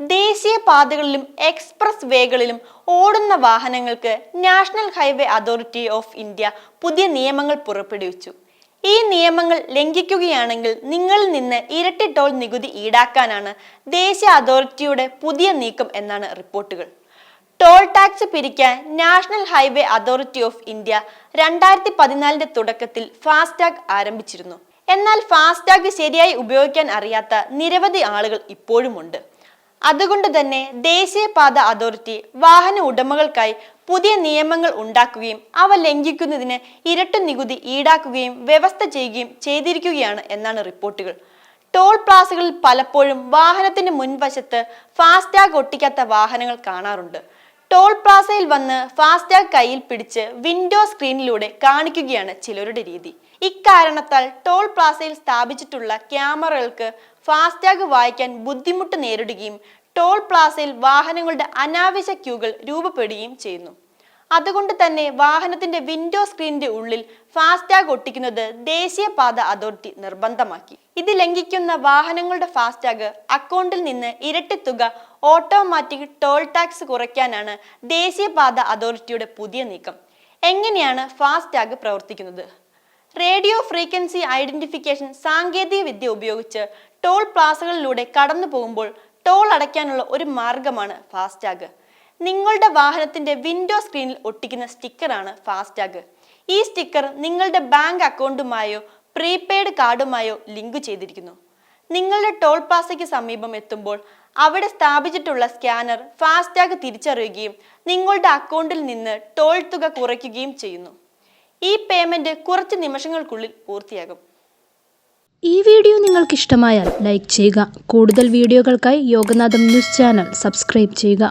ദേശീയ പാതകളിലും എക്സ്പ്രസ് വേകളിലും ഓടുന്ന വാഹനങ്ങൾക്ക് national highway authority of India പുതിയ നിയമങ്ങൾ പുറപ്പെടുവിച്ചു. ഈ നിയമങ്ങൾ ലംഘിക്കുകയാണെങ്കിൽ നിങ്ങളിൽ നിന്ന് ഇരട്ടി ടോൾ നികുതി ഈടാക്കാനാണ് ദേശീയ അതോറിറ്റിയുടെ പുതിയ നീക്കം എന്നാണ് റിപ്പോർട്ടുകൾ. Toll tax പിരിക്കാൻ national highway authority of India രണ്ടായിരത്തി പതിനാലിന്റെ തുടക്കത്തിൽ ഫാസ്ടാഗ് ആരംഭിച്ചിരുന്നു. എന്നാൽ ഫാസ്ടാഗ് ശരിയായി ഉപയോഗിക്കാൻ അറിയാത്ത നിരവധി ആളുകൾ ഇപ്പോഴുമുണ്ട്. അതുകൊണ്ട് തന്നെ ദേശീയപാത അതോറിറ്റി വാഹന ഉടമകൾക്കായി പുതിയ നിയമങ്ങൾ ഉണ്ടാക്കുകയും അവ ലംഘിക്കുന്നതിന് ഇരട്ട നികുതി ഈടാക്കുകയും വ്യവസ്ഥ ചെയ്യുകയും ചെയ്തിരിക്കുകയാണ് എന്നാണ് റിപ്പോർട്ടുകൾ. ടോൾ പ്ലാസകളിൽ പലപ്പോഴും വാഹനത്തിന്റെ മുൻവശത്ത് ഫാസ്ടാഗ് ഒട്ടിക്കാത്ത വാഹനങ്ങൾ കാണാറുണ്ട്. ടോൾ പ്ലാസയിൽ വന്ന് ഫാസ്ടാഗ് കയ്യിൽ പിടിച്ച് വിൻഡോ സ്ക്രീനിലൂടെ കാണിക്കുകയാണ് ചിലരുടെ രീതി. ഇക്കാരണത്താൽ ടോൾ പ്ലാസയിൽ സ്ഥാപിച്ചിട്ടുള്ള ക്യാമറകൾക്ക് ഫാസ്ടാഗ് വായിക്കാൻ ബുദ്ധിമുട്ട് നേരിടുകയും ടോൾ പ്ലാസയിൽ വാഹനങ്ങളുടെ അനാവശ്യ ക്യൂകൾ രൂപപ്പെടുകയും ചെയ്യുന്നു. അതുകൊണ്ട് തന്നെ വാഹനത്തിന്റെ വിൻഡോ സ്ക്രീനിന്റെ ഉള്ളിൽ ഫാസ്ടാഗ് ഒട്ടിക്കുന്നത് ദേശീയപാത അതോറിറ്റി നിർബന്ധമാക്കി. ഇത് ലംഘിക്കുന്ന വാഹനങ്ങളുടെ ഫാസ്ടാഗ് അക്കൗണ്ടിൽ നിന്ന് ഇരട്ടി തുക ഓട്ടോമാറ്റിക് ടോൾ ടാക്സ് കുറയ്ക്കാനാണ് ദേശീയപാത അതോറിറ്റിയുടെ പുതിയ നീക്കം. എങ്ങനെയാണ് ഫാസ്ടാഗ് പ്രവർത്തിക്കുന്നത്? റേഡിയോ ഫ്രീക്വൻസി ഐഡന്റിഫിക്കേഷൻ സാങ്കേതിക വിദ്യ ഉപയോഗിച്ച് ടോൾ പ്ലാസകളിലൂടെ കടന്നു പോകുമ്പോൾ ടോൾ അടയ്ക്കാനുള്ള ഒരു മാർഗമാണ് ഫാസ്ടാഗ് നിങ്ങളുടെ വാഹനത്തിന്റെ വിൻഡോ സ്ക്രീനിൽ ഒട്ടിക്കുന്ന സ്റ്റിക്കറാണ് ഫാസ്ടാഗ് ഈ സ്റ്റിക്കർ നിങ്ങളുടെ ബാങ്ക് അക്കൗണ്ടുമായോ പ്രീപെയ്ഡ് കാർഡുമായോ ലിങ്ക് ചെയ്തിരിക്കുന്നു. നിങ്ങളുടെ ടോൾ പ്ലാസയ്ക്ക് സമീപം എത്തുമ്പോൾ അവിടെ സ്ഥാപിച്ചിട്ടുള്ള സ്കാനർ ഫാസ്ടാഗ് തിരിച്ചറിയുകയും നിങ്ങളുടെ അക്കൗണ്ടിൽ നിന്ന് ടോൾ തുക കുറയ്ക്കുകയും ചെയ്യുന്നു. ഈ പേയ്മെന്റ് കുറച്ച് നിമിഷങ്ങൾക്കുള്ളിൽ പൂർത്തിയാകും. ഈ വീഡിയോ നിങ്ങൾക്ക് ഇഷ്ടമായാൽ ലൈക്ക് ചെയ്യുക. കൂടുതൽ വീഡിയോകൾക്കായി യോഗനാഥം ന്യൂസ് ചാനൽ സബ്സ്ക്രൈബ് ചെയ്യുക.